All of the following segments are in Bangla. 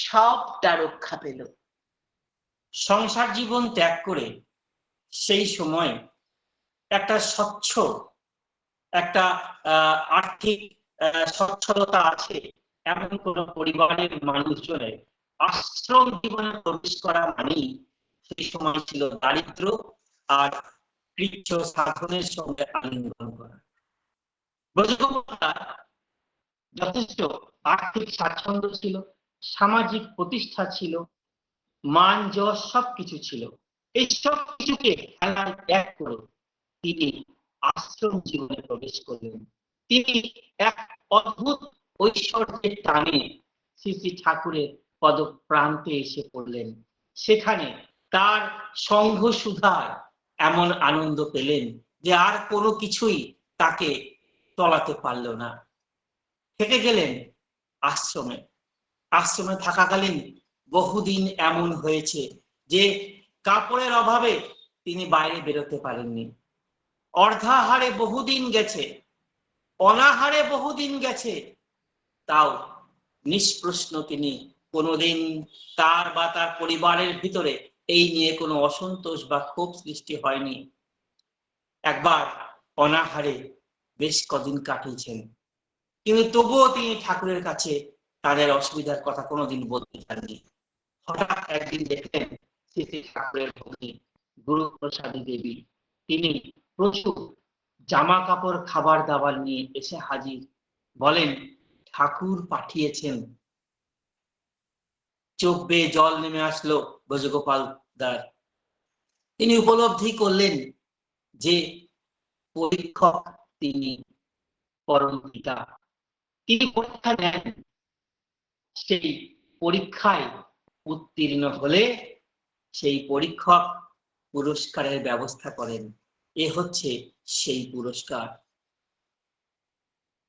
সবটা রক্ষা পেল। সংসার জীবন ত্যাগ করে সেই সময় একটা স্বচ্ছ একটা আর্থিক আহ, সচ্ছলতা আছে এমন কোন পরিবারের মানুষজনের আশ্রম জীবনে প্রবেশ করা মানেই সেই সময় ছিল দারিদ্র আর কৃচ্ছ সাধনের সঙ্গে আলিঙ্গন করা। ব্রজগোপাল যথেষ্ট আর্থিক স্বাচ্ছন্দ্য ছিল। সামাজিক প্রতিষ্ঠা ছিল, মান, যশ সবকিছু ছিল। এই সব কিছুকে খেলায় ত্যাগ করে তিনি আশ্রম জীবনে প্রবেশ করলেন। তিনি এক অদ্ভুত ঐশ্বর্যের টানে শ্রী শ্রী ঠাকুরের পদ প্রান্তে এসে পড়লেন। সেখানে তার সংঘ সুধার এমন আনন্দ পেলেন যে আর কোনো কিছুই তাকে তলাতে পারল না। থেকে গেলেন আশ্রমে। আশ্রমে থাকাকালীন বহুদিন এমন হয়েছে যে কাপড়ের অভাবে তিনি বাইরে বেরোতে পারেননি। অর্ধাহারে বহুদিন গেছে, অনাহারে বহুদিন গেছে, তাও নিষ্প্রশ্ন তিনি কোনোদিন তার বা তার পরিবারের ভিতরে এই নিয়ে কোনো অসন্তোষ বা ক্ষোভ সৃষ্টি হয়নি। একবার অনাহারে বেশ কদিন কাটিয়েছেন, কিন্তু তবুও তিনি ঠাকুরের কাছে তাদের অসুবিধার কথা কোনোদিন বলতে চাননি হঠাৎ একদিন দেখলেন শ্রী ঠাকুরের ভগ্নী গুরু দেবী। তিনি প্রচুর জামা কাপড় খাবার দাবার নিয়ে এসে হাজির। বলেন, ঠাকুর পাঠিয়েছেন। চোখ বেয়ে জল নেমে আসলো ব্রজগোপাল দার। তিনি উপলব্ধি করলেন যে পরীক্ষক তিনি, পরম পিতা। তিনি পরীক্ষা নেন সেই পরীক্ষায় উত্তীর্ণ হলে সেই পরীক্ষক পুরস্কারের ব্যবস্থা করেন। এ হচ্ছে সেই পুরস্কার।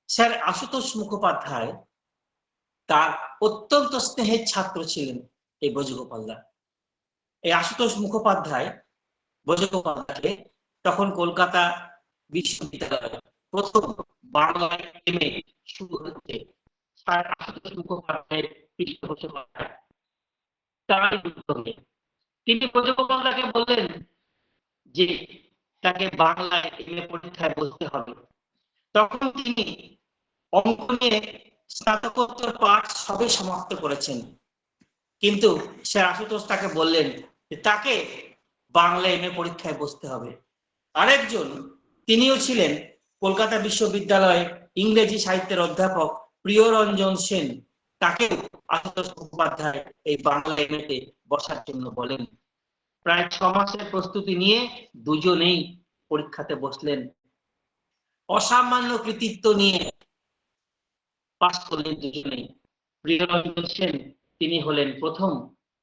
স্যার আশুতোষ মুখোপাধ্যায় তার অত্যন্ত স্নেহের ছাত্র ছিলেন এই ব্রজগোপালদা এই আশুতোষ মুখোপাধ্যায় ব্রজগোপালদাকে তখন কলকাতা বিশ্ববিদ্যালয়ে প্রথম বাংলায় শুরু হচ্ছে স্যার আশুতোষ মুখোপাধ্যায়ের পৃষ্ঠপোষকতায় তার উদ্যোগে তিনি ব্রজগোপালদাকে বললেন যে, তাকে বাংলায় এম এ পরীক্ষায় বসতে হবে। তখন তিনি অঙ্ক নিয়ে স্নাতকোত্তর পাঠ সবে সমাপ্ত করেছেন। কিন্তু স্যার আশুতোষ তাকে বললেন তাকে বাংলা এম পরীক্ষায় বসতে হবে। আরেকজন, তিনিও ছিলেন কলকাতা বিশ্ববিদ্যালয়ে ইংরেজি সাহিত্যের অধ্যাপক প্রিয়রঞ্জন সেন তাকে আশুতোষ মুখোপাধ্যায় এই বাংলা এম এতে বসার জন্য বলেন। প্রায় ছ মাসের প্রস্তুতি নিয়ে দুজনেই পরীক্ষাতে বসলেন। অসামান্য কৃতিত্ব নিয়ে পাশ করলেন দুজনেই। প্রিয়রঞ্জন সেন তিনি হলেন প্রথম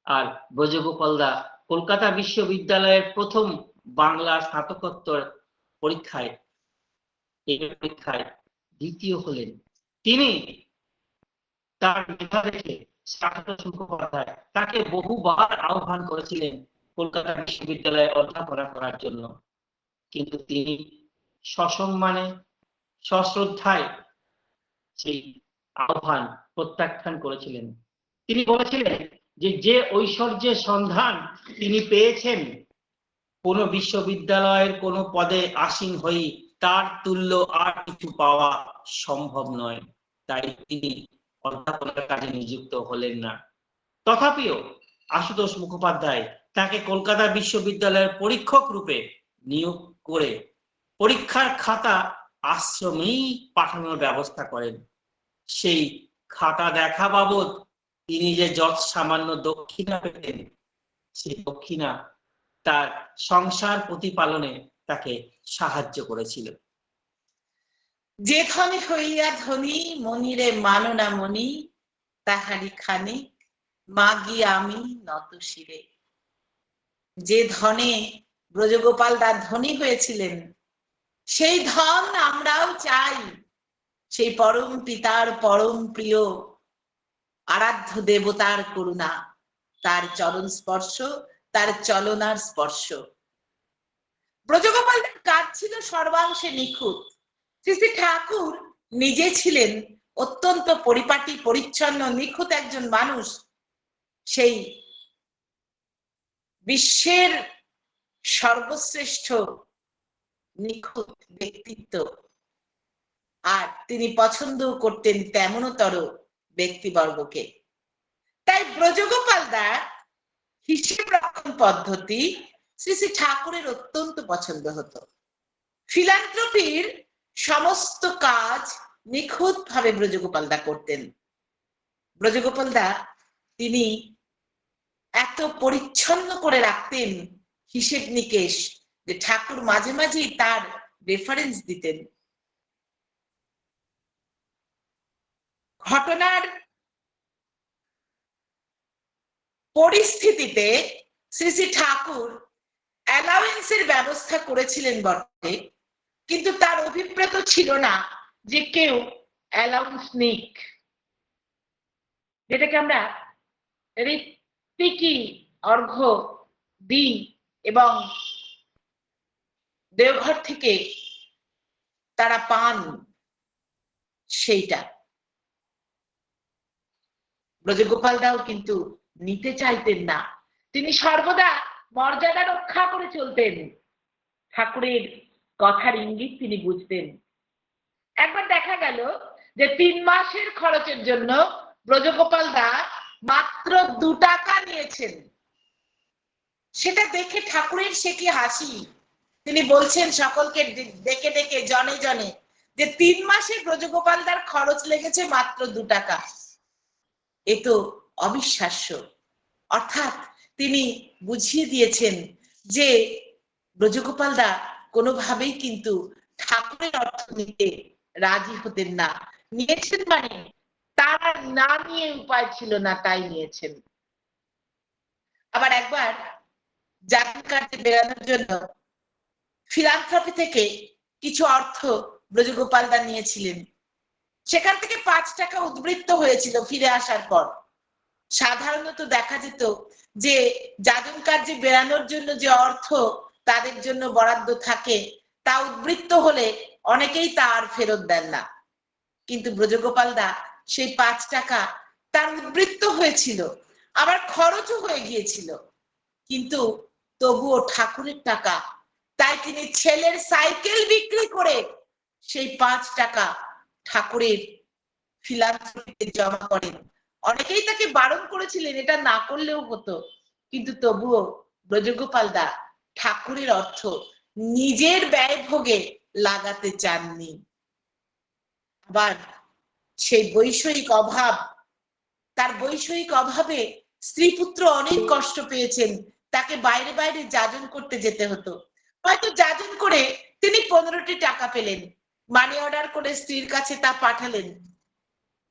আর ব্রজগোপাল দা কলকাতা বিশ্ববিদ্যালয়ের প্রথম বাংলা স্নাতকোত্তর পরীক্ষায় এই পরীক্ষায় দ্বিতীয় হলেন। তিনি তার মেধা সারদা মুখোপাধ্যায় তাকে বহুবার আহ্বান করেছিলেন কলকাতা বিশ্ববিদ্যালয়ে অধ্যাপনা করার জন্য। কিন্তু তিনি সসম্মানে, সশ্রদ্ধায় সেই আহ্বান প্রত্যাখ্যান করেছিলেন। তিনি বলেছিলেন যে যে ঐশ্বর্যের সন্ধান তিনি পেয়েছেন, কোন বিশ্ববিদ্যালয়ের কোন পদে আসীন হই তার তুল্য আর কিছু পাওয়া সম্ভব নয়। তাই তিনি অধ্যাপনার কাজে নিযুক্ত হলেন না। তথাপিও আশুতোষ মুখোপাধ্যায় তাকে কলকাতা বিশ্ববিদ্যালয়ের পরীক্ষক রূপে নিয়োগ করে পরীক্ষার খাতা আশ্রমেই পাঠানোর ব্যবস্থা করেন। সেই খাতা দেখা বাবদ তিনি যে যত সামান্য দক্ষিণা পেতেন সেই দক্ষিণা তার সংসার প্রতিপালনে তাকে সাহায্য করেছিল যে ধনে হইয়া ধনী মনিরে মাননা মনি তাহারি খানে মাগি আমি নত শিরে। যে ধনে ব্রজগোপাল দার ধনী হয়েছিলেন, সেই ধন আমরাও চাই। সেই পরম পিতার পরম প্রিয়, আরাধ্য দেবতার করুণা। তার চরণ স্পর্শ, তার চলনার স্পর্শ। ব্রজগোপালের কাজ ছিল সর্বাংশে নিখুঁত। শ্রী শ্রী ঠাকুর নিজে ছিলেন অত্যন্ত পরিপাটি, পরিচ্ছন্ন, নিখুঁত একজন মানুষ। সেই বিশ্বের সর্বশ্রেষ্ঠ নিখুঁত ব্যক্তিত্ব। আর তিনি পছন্দ করতেন তেমনতর ব্যক্তিবর্গকে। তাই ব্রজগোপাল দা হিসেব রক্ষণ পদ্ধতি শ্রী শ্রী ঠাকুরের অত্যন্ত পছন্দ হতো। ফিলান্থ্রপির সমস্ত কাজ নিখুঁত ভাবে ব্রজগোপাল দা করতেন। ব্রজগোপাল দা তিনি এত পরিচ্ছন্ন করে রাখতেন হিসেব নিকেশ যে ঠাকুর মাঝে মাঝেই তার রেফারেন্স দিতেন। ঘটনার পরিস্থিতিতে শ্রী শ্রী ঠাকুর অ্যালাউয়েন্সের ব্যবস্থা করেছিলেন বটে, কিন্তু তার অভিপ্রেত ছিল না যে কেউ অ্যালাউন্স নিক। যেটাকে আমরা ঋত্বিকি অর্ঘ্য দিই এবং দেওঘর থেকে তারা পান সেইটা। ব্রজগোপাল দাও কিন্তু নিতে চাইতেন না। তিনি সর্বদা মর্যাদা রক্ষা করে চলতেন। ঠাকুরের কথার ইঙ্গিত তিনি বুঝতেন। একবার দেখা গেল যে তিন মাসের খরচের জন্য ব্রজগোপাল দা মাত্র দু টাকা নিয়েছেন। সেটা দেখে ঠাকুরের সে কি হাসি? তিনি বলছেন সকলকে ডেকে ডেকে, জনে জনে, যে তিন মাসে ব্রজগোপাল দার খরচ লেগেছে মাত্র দু টাকা। এ তো অবিশ্বাস্য। অর্থাৎ তিনি বুঝিয়ে দিয়েছেন যে ব্রজগোপাল দা কোনোভাবেই কিন্তু ঠাকুরের অর্থ নিতে রাজি হতেন না। নিয়েছেন মানে তারা না নিয়ে উপায় ছিল না, তাই নিয়েছেন। আবার একবার জাতীয় কার্যে বেরানোর জন্য ফিলান্থ্রপি থেকে কিছু অর্থ ব্রজগোপাল দা নিয়েছিলেন। সেখান থেকে পাঁচ টাকা উদ্বৃত্ত হয়েছিল ফিরে আসার পর। সাধারণত দেখা যেত যে যাজন কার্যে বেরানোর জন্য যে অর্থ তাদের জন্য বরাদ্দ থাকে, তা উদ্বৃত্ত হলে অনেকেই তা আর ফেরত দেন না। কিন্তু ব্রজগোপাল দা সেই পাঁচ টাকা তার উদ্বৃত্ত হয়েছিল, আবার খরচও হয়ে গিয়েছিল। কিন্তু তবুও ঠাকুরের টাকা তাই তিনি ছেলের সাইকেল বিক্রি করে সেই পাঁচ টাকা ঠাকুরের ফিলান্থ্রপিতে জমা করেন। অনেকেই তাকে বারণ করেছিলেন, এটা না করলেও হতো। কিন্তু তবুও ব্রজগোপাল দা ঠাকুরের অর্থ নিজের ব্যয়ভোগে লাগাতে চাননি। আবার সেই বৈষয়িক অভাব, তার বৈষয়িক অভাবে স্ত্রী পুত্র অনেক কষ্ট পেয়েছেন, তাকে বাইরে বাইরে যাজন করতে যেতে হতো। হয়তো যাজন করে তিনি পনেরোটি টাকা পেলেন, মানি অর্ডার করে স্ত্রীর কাছে তা পাঠালেন।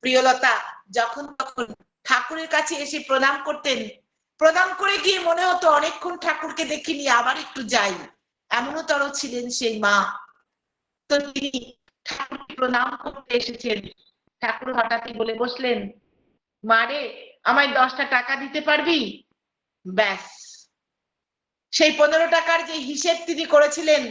প্রিয়লতা, যখন তখন ঠাকুরের কাছে এসে প্রণাম করতেন। প্রণাম করে গিয়ে মনে হতো অনেকক্ষণ ঠাকুরকে দেখিনি, আবার একটু যাই। এমনও তর ছিলেন সেই মা। তো তিনি ঠাকুরকে প্রণাম করতে এসেছেন। ঠাকুর হঠাৎই বলে বসলেন, মা রে, আমায় দশটা টাকা দিতে পারবি? ব্যাস। সেই পনেরো টাকার যে হিসেব তিনি করেছিলেন,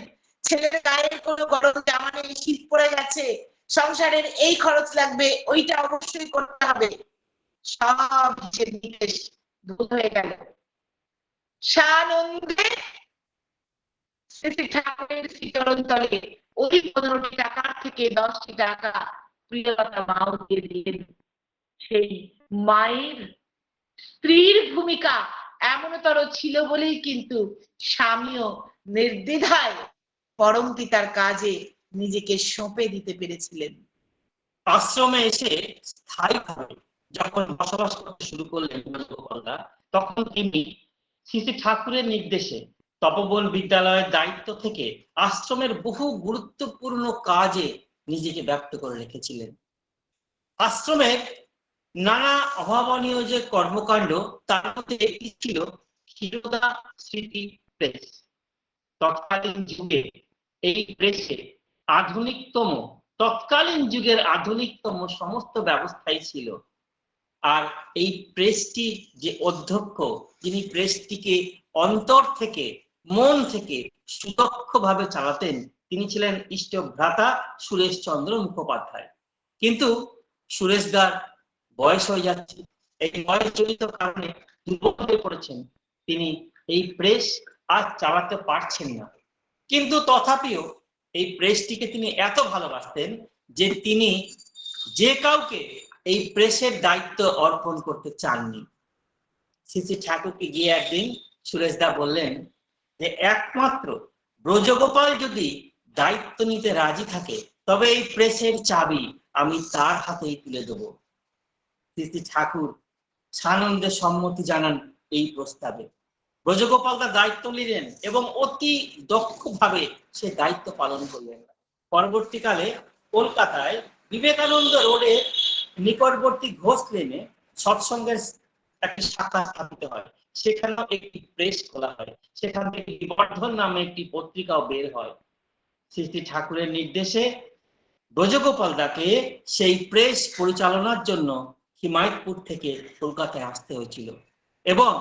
ছেলের গায়ের কোনো গরম জামা নেই, শীত পড়ে গেছে সংসারের এই খরচ লাগবে, ওইটা অবশ্যই করতে হবে। সব নিকেশ ভুল হয়ে গেল। সানন্দে ঠাকুরের শ্রীচরণ তলে ওই পনেরোটি টাকার থেকে দশটি টাকা প্রিয়লতা দিয়ে দিলেন। সেই মায়ের স্ত্রীর ভূমিকা এমনতর ছিল বলেই কিন্তু স্বামীও নির্দ্বিধায় পরম পিতার কাজে নিজেকে সঁপে দিতে পেরেছিলেন। আশ্রমে এসে স্থায়ীভাবে যখন বসবাস করতে শুরু করলেন ব্রজগোপালদা তখন তিনি শ্রী ঠাকুরের নির্দেশে তপবন বিদ্যালয়ের দায়িত্ব থেকে আশ্রমের বহু গুরুত্বপূর্ণ কাজে নিজেকে ব্যক্ত করে রেখেছিলেন। আশ্রমের নানা অভাবনীয় যে কর্মকাণ্ড, তার মধ্যে একটি ছিল ক্ষীরোদা স্মৃতি প্রেস। তৎকালীন যুগে এই প্রেসে আধুনিকতম, তৎকালীন যুগের আধুনিকতম সমস্ত ব্যবস্থাই ছিল। আর এই প্রেসটির যে অধ্যক্ষ, যিনি প্রেসটিকে অন্তর থেকে, মন থেকে সুদক্ষভাবে চালাতেন, তিনি ছিলেন ইষ্ট ভ্রাতা সুরেশ চন্দ্র মুখোপাধ্যায়। কিন্তু সুরেশদার বয়স হয়ে যাচ্ছে। এই বয়স জড়িত কারণে দুর্বল হয়ে পড়েছেন। তিনি এই প্রেস আর চালাতে পারছেন না। কিন্তু তথাপিও এই প্রেসটিকে তিনি এত ভালোবাসতেন যে তিনি যে কাউকে এই প্রেসের দায়িত্ব অর্পণ করতে চাননি। শ্রী ঠাকুরকে গিয়ে একদিন সুরেশদা বললেন যে, একমাত্র ব্রজগোপাল যদি দায়িত্ব নিতে রাজি থাকে, তবে এই প্রেসের চাবি আমি তার হাতেই তুলে দেব। শ্রী ঠাকুর সানন্দে সম্মতি জানান এই প্রস্তাবে। ব্রজগোপাল তার দায়িত্ব নিলেন এবং অতি দক্ষভাবে সে দায়িত্ব পালন করলেন। পরবর্তীকালে কলকাতায় বিবেকানন্দ রোডে নিকটবর্তী ঘোষ লেনে সৎসঙ্গের একটি শাখা স্থাপিত হয়। সেখানেও একটি প্রেস খোলা হয়। সেখান থেকে বিবর্ধন নামে একটি পত্রিকাও বের হয়। শ্রী শ্রী ঠাকুরের নির্দেশে ব্রজগোপাল দাকে সেই প্রেস পরিচালনার জন্য হিমায়তপুর থেকে কলকাতায় আসতে হয়েছিল। এবং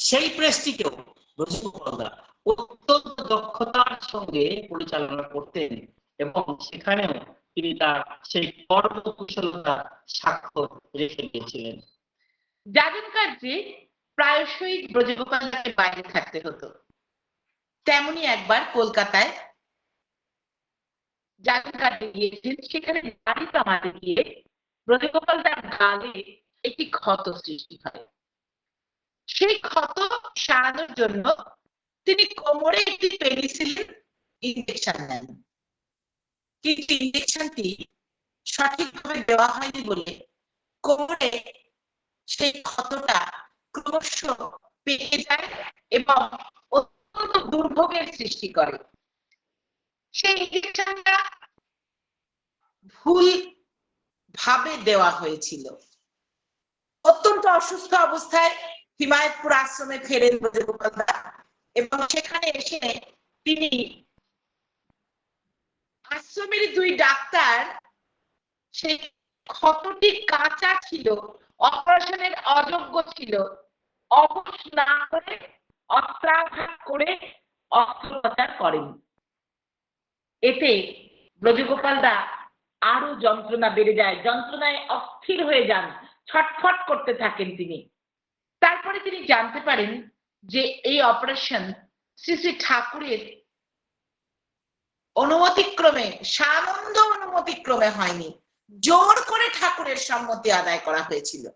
সেই প্রেসটিকেও ব্রজগোপাল অত্যন্ত দক্ষতার সঙ্গে পরিচালনা করতেন এবং সেখানেও তিনি তার সেই কর্মকুশলতা স্বাক্ষর রেখে গিয়েছিলেন। যাজন কার্যে প্রায়শই ব্রজগোপালকে বাইরে থাকতে হতো। তেমনি একবার কলকাতায় যাজন কার্যে গিয়েছেন সেখানে গাড়ি কামাতে গিয়ে ব্রজগোপাল তার গালে একটি ক্ষত সৃষ্টি হয়। সেই ক্ষত সারানোর জন্য তিনি কোমরে একটি পেনিসিলিন ইঞ্জেকশন নেন। কিন্তু ইঞ্জেকশনটি সঠিকভাবে দেওয়া হয়নি বলে কোমরে সেই ক্ষতটা ক্রমশ পেকে যায় এবং অত্যন্ত দুর্ভোগের সৃষ্টি করে। সেই ইঞ্জেকশনটা ভুল ভাবে দেওয়া হয়েছিল। অত্যন্ত অসুস্থ অবস্থায় হিমায়তপুর আশ্রমে ফেরেন এবং সেখানে এসে তিনি আশ্রমের দুই ডাক্তার, সেই ক্ষতটি কাঁচা ছিল, অপারেশনের অযোগ্য ছিল। অবশ না করে অস্ত্রাঘাত করে অস্ত্রোপচার করেন। এতে ব্রজগোপাল দা আরও যন্ত্রণা বেড়ে যায়। যন্ত্রণায় অস্থির হয়ে যান। ছটফট করতে থাকেন তিনি। তারপরে তিনি জানতে পারেন যে এই অপারেশন শ্রী শ্রী ঠাকুরের অনুমতিক্রমে, সানন্দ অনুমতিক্রমে হয়নি। জোর করে ঠাকুরের সম্মতি আদায় করা হয়েছিল।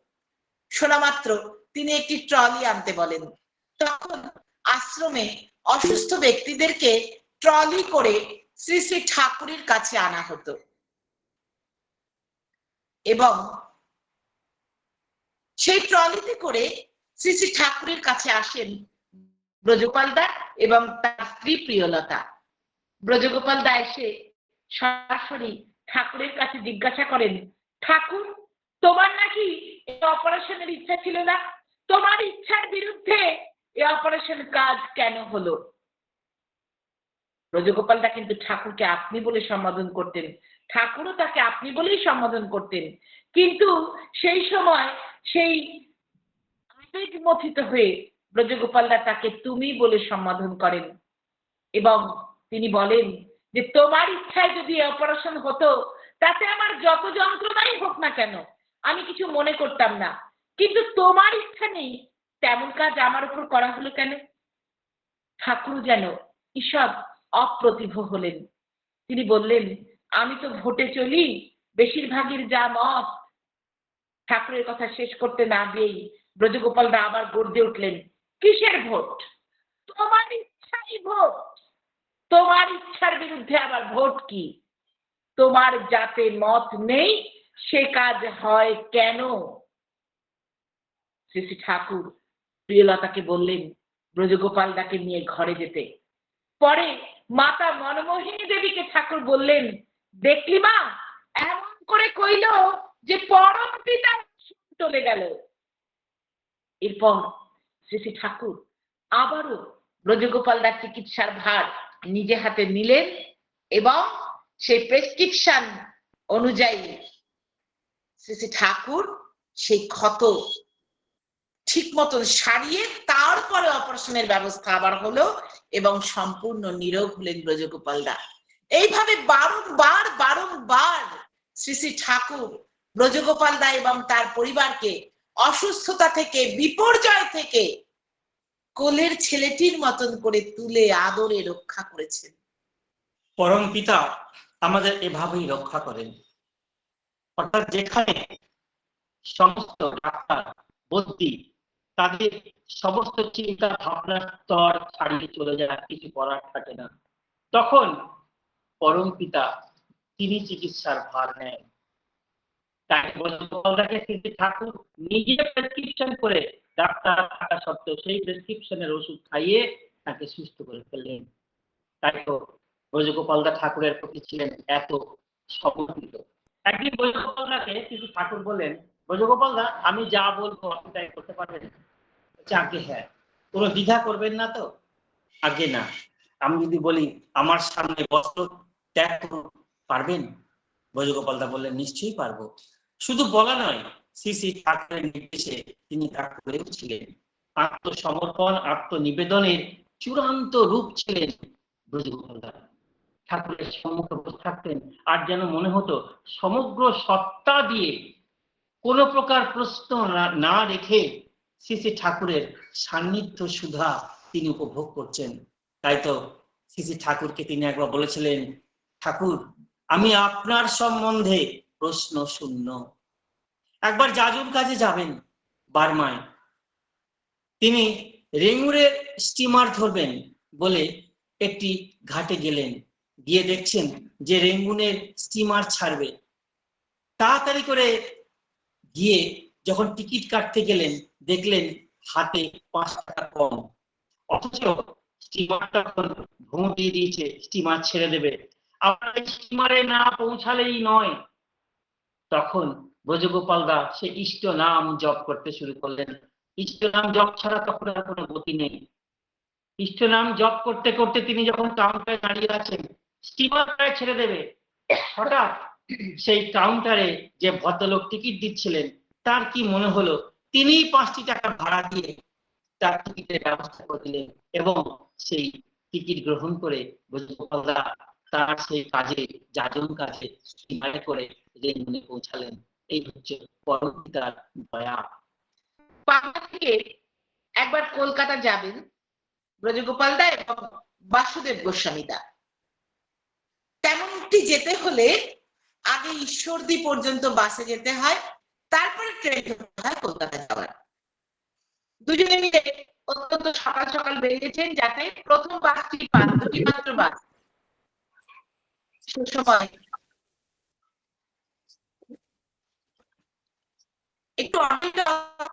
শোনা মাত্র তিনি একটি ট্রলি আনতে বলেন। তখন আশ্রমে অসুস্থ ব্যক্তিদেরকে ট্রলি করে শ্রী শ্রী ঠাকুরের কাছে আনা হতো। এবং সেই ট্রলিতে করে শ্রী শ্রী ঠাকুরের কাছে আসেন ব্রজগোপাল দা এবং তার স্ত্রী প্রিয়লতা। ব্রজগোপাল দা এসে সরাসরি ঠাকুরের কাছে জিজ্ঞাসা করেন, ঠাকুর, তোমার নাকি অপারেশনের ইচ্ছা ছিল না? তোমার ইচ্ছার বিরুদ্ধে এই অপারেশন কাজ কেন হলো? ব্রজগোপাল দা কিন্তু ঠাকুরকে আপনি বলে সম্বোধন করতেন, ঠাকুরও তাকে আপনি বলেই সম্বোধন করতেন। কিন্তু সেই সময় সেই আবেগ হয়ে ব্রজগোপাল দা তাকে তুমি বলে সম্বোধন করেন। এবং তিনি বলেন যে, তোমার ইচ্ছায় যদি অপারেশন হতো, তাতে আমার যত যন্ত্রণাই হোক না কেন, আমি কিছু মনে করতাম না। কিন্তু তোমার ইচ্ছা নেই, তেমন কাজ আমার উপর করা হলো কেন? ঠাকুর যেন ঈষৎ অপ্রতিভ হলেন। তিনি বললেন, আমি তো ভোটে চলি, বেশিরভাগের যা মত ঠাকুরের কথা শেষ করতে না দিয়েই ব্রজগোপালরা আবার গর্জে উঠলেন, কিসের ভোট? তোমার ইচ্ছাই ভোট। তোমার ইচ্ছার বিরুদ্ধে আবার ভোট কি? তোমার যাতে মত নেই, সে কাজ হয় কেন? শ্রী শ্রী ঠাকুর প্রিয়লতাকে বললেন ব্রজগোপাল দাকে নিয়ে ঘরে যেতে। পরে মাতা মনমোহিনী দেবীকে ঠাকুর বললেন, দেখলি মা, এমন করে কইল যে পরম পিতা চলে গেল। এরপর শ্রী শ্রী ঠাকুর আবারও ব্রজগোপাল দার চিকিৎসার ভার নিজে হাতে নিলেন এবং সেই প্রেসক্রিপশন অনুযায়ী শ্রী শ্রী ঠাকুর সেই ক্ষত ঠিক মতন সারিয়ে তারপরে অপারেশনের ব্যবস্থা আবার হলো এবং সম্পূর্ণ নিরোগ হলেন ব্রজগোপাল দা। এইভাবে বারংবার বারংবার শ্রী শ্রী ঠাকুর ব্রজগোপাল দা এবং তার পরিবারকে অসুস্থতা থেকে, বিপর্যয় থেকে কোলের ছেলেটির মতন করে তুলে আদরে রক্ষা করেছেন। পরম পিতা আমাদের এভাবেই রক্ষা করেন। অর্থাৎ যেখানে সমস্ত ডাক্তার বদ্যি তাদের সমস্ত চিন্তা ভাবনার স্তর ছাড়িয়ে চলে যায়, কিছু করার থাকে না। তখন পরম পিতা তিনি চিকিৎসার ভার নেন। শ্রী ঠাকুর নিজে প্রেসক্রিপশন করে ডাক্তার থাকা সত্ত্বেও সেই প্রেসক্রিপশনের ওষুধ খাইয়ে তাকে সুস্থ করে ফেললেন। তাই তো ব্রজগোপালদা ঠাকুরের প্রতি ছিলেন এত সমর্পিত। একদিন ব্রজগোপালদাকে কিন্তু ঠাকুর ব্রজগোপালদা আমি যা বলব আপনি তাই করতে পারবেন। আগে হ্যাঁ। কোনো দ্বিধা করবেন না তো? আগে না। আমি যদি বলি, আমার সামনে বস্ত্র ত্যাগ করুন, পারবেন? ব্রজগোপালদা বললেন, নিশ্চয়ই পারব। শুধু বলা নয়, শ্রী ঠাকুরের নির্দেশে তিনি তা করেও ছিলেন। আত্মসমর্পণ, আত্মনিবেদনের চূড়ান্ত রূপ ছিলেন ব্রজগোপালদা ঠাকুরের সম্মুখে বসে থাকতেন, আর যেন মনে হতো সমগ্র সত্তা দিয়ে কোন প্রকার প্রশ্ন না- রেখে শ্রী ঠাকুরের সান্নিধ্য সুধা তিনি উপভোগ করছেন। তাই তো শ্রী ঠাকুরকে তিনি একবার বলেছিলেন, ঠাকুর, আমি আপনার সম্বন্ধে প্রশ্ন শূন্য। একবার যাজুর কাজে যাবেন বার্মায়। তিনি রেঙ্গুরের স্টিমার ধরবেন বলে একটি ঘাটে গেলেন। গিয়ে দেখছেন যে রেঙ্গুনের স্টিমার ছাড়বে। তাড়াতাড়ি করে গিয়ে যখন টিকিট কাটতে গেলেন, দেখলেন হাতে পাঁচ টাকা কম। অথচ স্টিমারটা তখন ভোঁ দিয়ে দিয়েছে, স্টিমার ছেড়ে দেবে। আপনার স্টিমারে না পৌঁছালেই নয়। তখন ব্রজগোপাল দা, সে ইষ্ট নাম জপ করতে শুরু করলেন। ইষ্ট নাম জপ ছাড়া তখন আর কোনো গতি নেই। ইষ্ট নাম জপ করতে করতে তিনি যখন কাউন্টারে দাঁড়িয়ে আছেন স্টিমার প্রায় ছেড়ে দেবে। হঠাৎ সেই কাউন্টারে যে ভদ্রলোক টিকিট দিচ্ছিলেন, তার কি মনে হলো? তিনি পাঁচটি টাকা ভাড়া দিয়ে তার টিকিটের ব্যবস্থা করে দিলেন এবং সেই টিকিট গ্রহণ করে ব্রজগোপালদা তার সেই কাজে, যাজন কাজে স্টিমারে করে রেলমনে পৌঁছালেন। এই হচ্ছে পরবর্তীতার দয়া। পাবনা থেকে একবার কলকাতা যাবেন, ব্রজগোপাল দা এবং বাসুদেব গোস্বামী দা। তেমনটি যেতে হলে আগে ঈশ্বরদী পর্যন্ত বাসে যেতে হয়, তারপরে ট্রেন ধরতে হয় কলকাতা যাওয়ার। দুজনে মিলে অত্যন্ত সকাল সকাল বেরিয়েছেন যাতে প্রথম বাসটি পান, দুটি মাত্র বাস। সময় একটু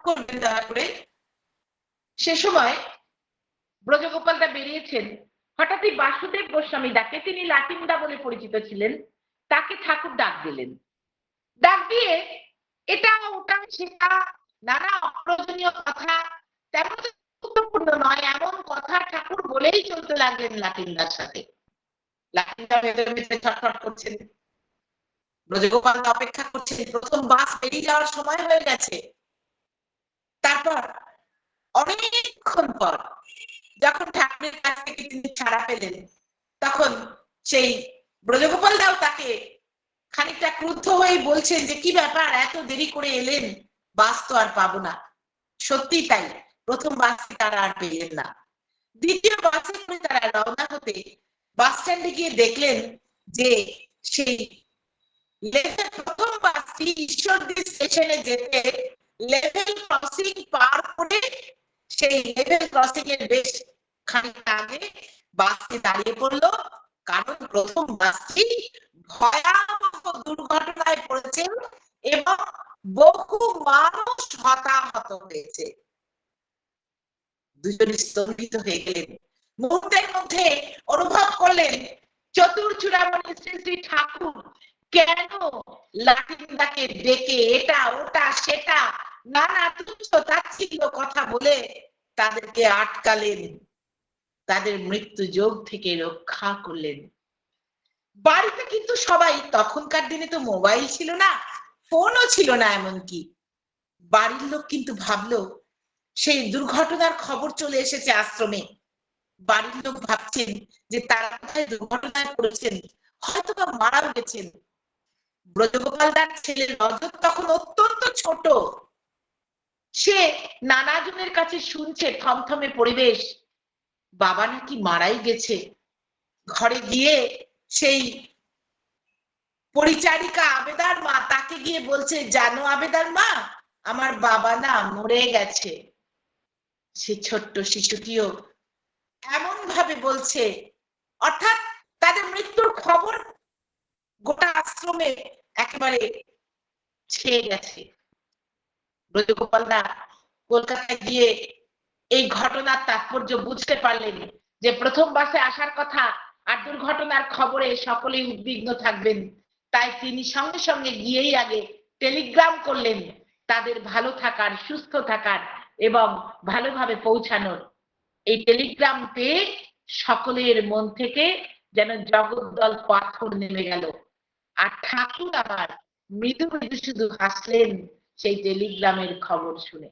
করবেন দয়া করে সে সময় ব্রজগোপালদা বেরিয়েছেন। হঠাৎই বাসুদেব গোস্বামী ডাকে তিনি লাটিমদা বলে পরিচিত ছিলেন, তাকে ঠাকুর ডাক দিলেন। ডাক দিয়ে, এটা ওটা সেটা, নানা অপ্রয়োজনীয় কথা, তেমন গুরুত্বপূর্ণ নয়, এমন কথা ঠাকুর বলেই চলতে লাগলেন লাটিমদার সাথে। লাটিমদা ভেতরে ছটফট করছেন ব্রজগোপাল অপেক্ষা করছেন প্রথম বাস বেরিয়ে যাওয়ার সময় হয়ে গেছে তারপর অনেকক্ষণ পর যখন ঠাকুরের কাছ থেকে তিনি ছাড়া পেলেন। তখন সেই ব্রজগোপাল দাও তাকে খানিকটা ক্রুদ্ধ হয়ে বলছেন যে, কি ব্যাপার? এত দেরি করে এলেন? বাস তো আর পাবো না। সত্যি তাই। প্রথম বাসটি তারা আর পেলেন না দ্বিতীয় বাসে করে তারা রওনা হতে বাস স্ট্যান্ডে গিয়ে দেখলেন যে সেই লেভেল প্রথম বাসটি ঈশ্বরদী স্টেশনে যেতে লেভেল ক্রসিং পার করে সেই লেভেল ক্রসিং এর বেশ খানিকটা আগে বাসটি দাঁড়িয়ে পড়ল। কারণ প্রথম বাসটি ভয়াবহ দুর্ঘটনায় পড়েছে এবং বহু মানুষ হতাহত হয়েছে। দুজন স্তম্ভিত হয়ে গেলেন। মুহূর্তের মধ্যে অনুভব করলেন চতুর চূড়ামণি শ্রী শ্রী ঠাকুর। কেন লাটিনদাকে ডেকে এটা, ওটা, সেটা, নানা তুচ্ছ তাচ্ছিল্য কথা বলে তাদেরকে আটকালেন, তাদের মৃত্যু যোগ থেকে রক্ষা করলেন। বাড়িতে কিন্তু সবাই, তখনকার দিনে তো মোবাইল ছিল না, ফোনও ছিল না এমনকি। বাড়ির লোক কিন্তু ভাবলো, সেই দুর্ঘটনার খবর চলে এসেছে আশ্রমে। বাড়ির লোক ভাবছেন যে তারা কোথায় দুর্ঘটনায় পড়েছেন হয়তো বা মারাও গেছেন। ব্রজগোপাল দার ছেলে রজত তখন অত্যন্ত ছোট। সে নানাজনের কাছে শুনছে থমথমে পরিবেশ, বাবা নাকি মারাই গেছে। ঘরে গিয়ে সেই পরিচারিকা আবেদার মা তাকে গিয়ে বলছে, জানো আবেদার মা, আমার বাবা না মরে গেছে। সে ছোট্ট শিশুটিও এমন ভাবে বলছে, অর্থাৎ তাদের মৃত্যুর খবর গোটা আশ্রমে একেবারে ছেয়ে গেছে। ব্রজগোপাল দা কলকাতায় গিয়ে এই ঘটনার তাৎপর্য বুঝতে পারলেন যে প্রথম বাসে আসার কথা আর দুর্ঘটনার খবরে সকলেই উদ্বিগ্ন থাকবেন। তাই তিনি সঙ্গে সঙ্গে গিয়েই আগে টেলিগ্রাম করলেন তাদের ভালো থাকার, সুস্থ থাকার এবং ভালোভাবে পৌঁছানোর। এই টেলিগ্রাম পেয়ে সকলের মন থেকে যেন জগদ্দল পাথর নেমে গেল। আর ঠাকুর আবার মৃদু মৃদু শুধু হাসলেন সেই টেলিগ্রামের খবর শুনে।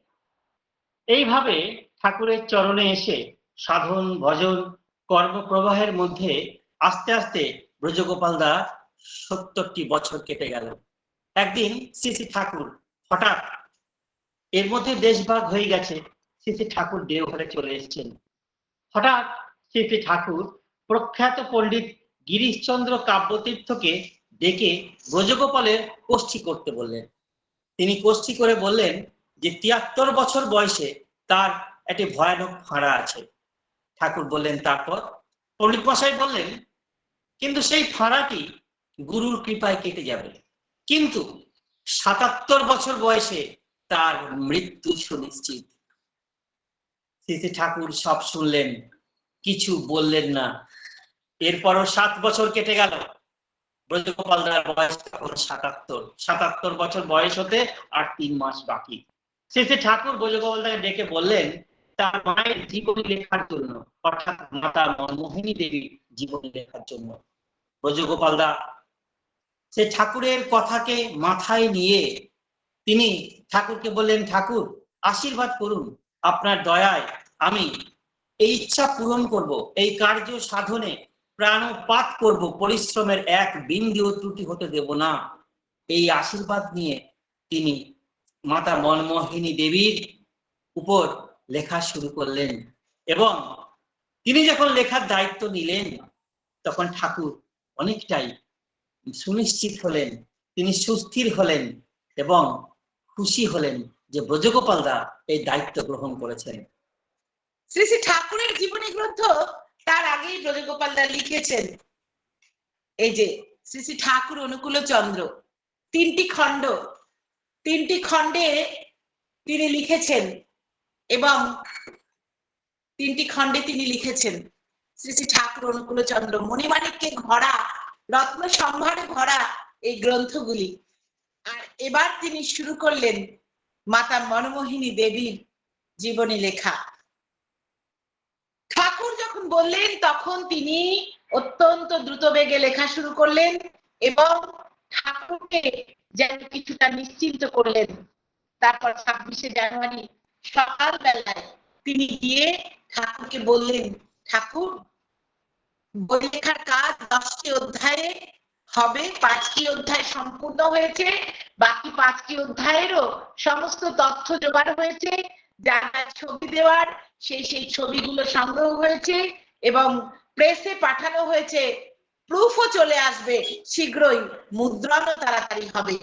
এইভাবে ঠাকুরের চরণে এসে সাধন, ভজন, কর্মপ্রবাহের মধ্যে আস্তে আস্তে ব্রজগোপাল দাস সত্তরটি বছর কেটে গেল। একদিন শ্রী শ্রী ঠাকুর হঠাৎ এর মধ্যে দেশভাগ হয়ে গেছে। শ্রী ঠাকুর দেওঘরে চলে এসেছেন। হঠাৎ শ্রী ঠাকুর প্রখ্যাত পণ্ডিত গিরিশচন্দ্র কাব্যতীর্থকে ডেকে ব্রজগোপালের কোষ্ঠী করতে বললেন। তিনি কোষ্ঠী করে বললেন যে, তিয়াত্তর বছর বয়সে তার একটি ভয়ানক ফাঁড়া আছে। ঠাকুর বললেন, তারপর? পণ্ডিত মশাই বললেন, কিন্তু সেই ফাঁড়াটি গুরুর কৃপায় কেটে যাবে। কিন্তু সাতাত্তর বছর বয়সে তার মৃত্যু সুনিশ্চিত। শ্রী ঠাকুর সব শুনলেন, কিছু বললেন না। এরপরও সাত বছর কেটে গেল। ব্রজগোপাল দার বয়স তখন সাতাত্তর। সাতাত্তর বছর বয়স হতে আর তিন মাস বাকি। শেষে ঠাকুর ব্রজগোপাল দাকে ডেকে বললেন, তার মায়ের জীবনী লেখার জন্য, অর্থাৎ মাতা মনমোহিনী দেবীর জীবনী লেখার জন্য। ব্রজগোপাল দা, সে ঠাকুরের কথাকে মাথায় নিয়ে তিনি ঠাকুরকে বললেন, ঠাকুর, আশীর্বাদ করুন। আপনার দয়ায় আমি এই ইচ্ছা পূরণ করব, এই কার্য সাধনে প্রাণপাত করব, পরিশ্রমের এক বিন্দু ত্রুটি হতে দেব না। এই আশীর্বাদ নিয়ে তিনি মাতা মনমোহিনী দেবীর উপর লেখা শুরু করলেন এবং তিনি যখন লেখার দায়িত্ব নিলেন, তখন ঠাকুর অনেকটাই সুনিশ্চিত হলেন, তিনি সুস্থির হলেন এবং খুশি হলেন। যে ব্রজগোপাল দা এই দায়িত্ব গ্রহণ করেছেন। শ্রী শ্রী ঠাকুরের জীবনী গ্রন্থ তার আগেই ব্রজগোপাল দাস লিখেছেন। এই যে শ্রী শ্রী ঠাকুর অনুকূল চন্দ্র, তিনটি খণ্ড, তিনটি খণ্ডে তিনি লিখেছেন এবং তিনটি খণ্ডে তিনি লিখেছেন, শ্রী শ্রী ঠাকুর অনুকূল চন্দ্র, মণিমাণিক্যে ঘরা রত্ন সম্ভারে ভরা এই গ্রন্থগুলি। আর এবার তিনি শুরু করলেন মাতা মনমোহিনী দেবীর জীবনী লেখা। ঠাকুর যখন বললেন, তখন তিনি অত্যন্ত দ্রুত বেগে লেখা শুরু করলেন এবং ঠাকুরকে যেন কিছুটা নিশ্চিন্ত করলেন। তারপর ছাব্বিশে জানুয়ারি সকাল বেলায় তিনি গিয়ে ঠাকুরকে বললেন, ঠাকুর, বই লেখার কাজ দশটি অধ্যায়ে হবে, পাঁচটি অধ্যায় সম্পূর্ণ হয়েছে। বাকি পাঁচটি অধ্যায়েরও সমস্ত তথ্য জোগাড় হয়েছে যারা ছবি দেওয়ার, সেই সেই ছবিগুলো সংগ্রহ হয়েছে এবং প্রেসে পাঠানো হয়েছে প্রুফও চলে আসবে, শীঘ্রই। মুদ্রণও তাড়াতাড়ি হবে।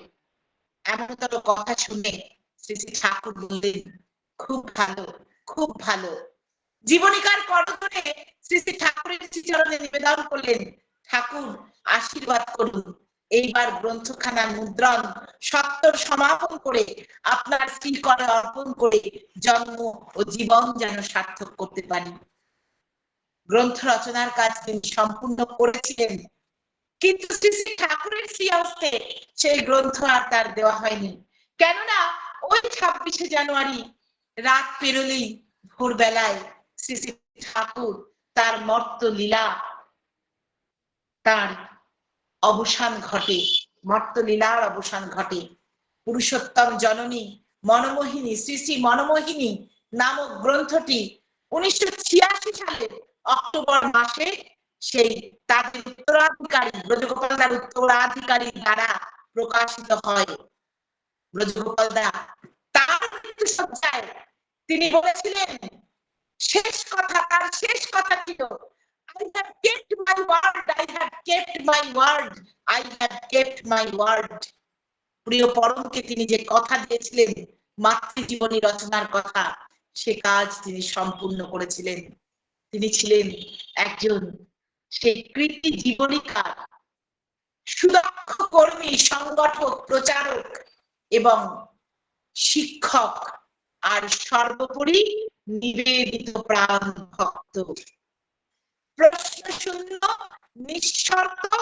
এমনতর কথা শুনে শ্রী শ্রী ঠাকুর বললেন, খুব ভালো খুব ভালো। জীবনীকার করতনে শ্রী শ্রী ঠাকুরের শ্রীচরণে নিবেদন করলেন, ঠাকুর, আশীর্বাদ করুন। এইবার গ্রন্থখানার মুদ্রণ সত্তর সমাপন করে আপনার শ্রীকরে অর্পণ করে জন্ম ও জীবন যেন সার্থক করতে পারি। গ্রন্থ রচনার কাজ তিনি সম্পূর্ণ করেছিলেন। কিন্তু শ্রী শ্রী ঠাকুরের শ্রী হস্তে সেই গ্রন্থ আর তার দেওয়া হয়নি। কেননা ওই ছাব্বিশে জানুয়ারি রাত পেরোলেই ভোরবেলায় শ্রী শ্রী ঠাকুর তার মর্ত লীলা, তার অবসান ঘটে, মর্ত লীলার অবসান ঘটে। পুরুষোত্তম জননী মনমোহিনী, শ্রী শ্রী মনমোহিনী নামক গ্রন্থটি উনিশশো সালের অক্টোবর মাসে সেই তাদের উত্তরাধিকারী ব্রজগোপাল দার উত্তরাধিকারী দ্বারা প্রকাশিত হয়। ব্রজগোপাল দা, তার মৃত্যু সজ্জায় তিনি বলেছিলেন, শেষ কথা, তার শেষ কথা ছিল I have kept my word, I have kept my word, I have kept my word. প্রিয় পরমকে তিনি যে কথা দিয়েছিলেন মাতৃজীবনী রচনার কথা সে কাজ তিনি সম্পূর্ণ করেছিলেন। তিনি ছিলেন একজন সেই কৃতি জীবনীকার সুদক্ষ কর্মী সংগঠক প্রচারক এবং শিক্ষক আর সর্বোপরি নিবেদিত প্রাণ ভক্ত। প্রশ্ন শূন্য নিঃশর্ত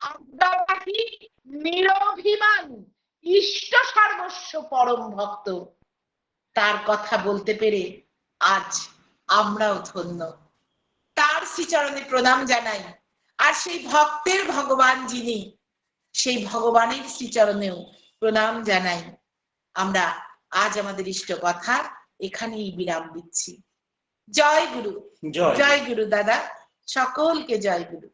আজ্ঞাবাহী নিরভিমান ইষ্ট সর্বস্ব পরম ভক্ত। তার কথা বলতে পেরে আজ আমরাও ধন্য। তার শ্রীচরণে প্রণাম জানাই। আর সেই ভক্তের ভগবান যিনি সেই ভগবানের শ্রীচরণেও প্রণাম জানাই। আমরা আজ আমাদের ইষ্ট কথা এখানেই বিরাম দিচ্ছি। জয় গুরু। জয়। জয় গুরু দাদা। সকলকে জয় গুরু।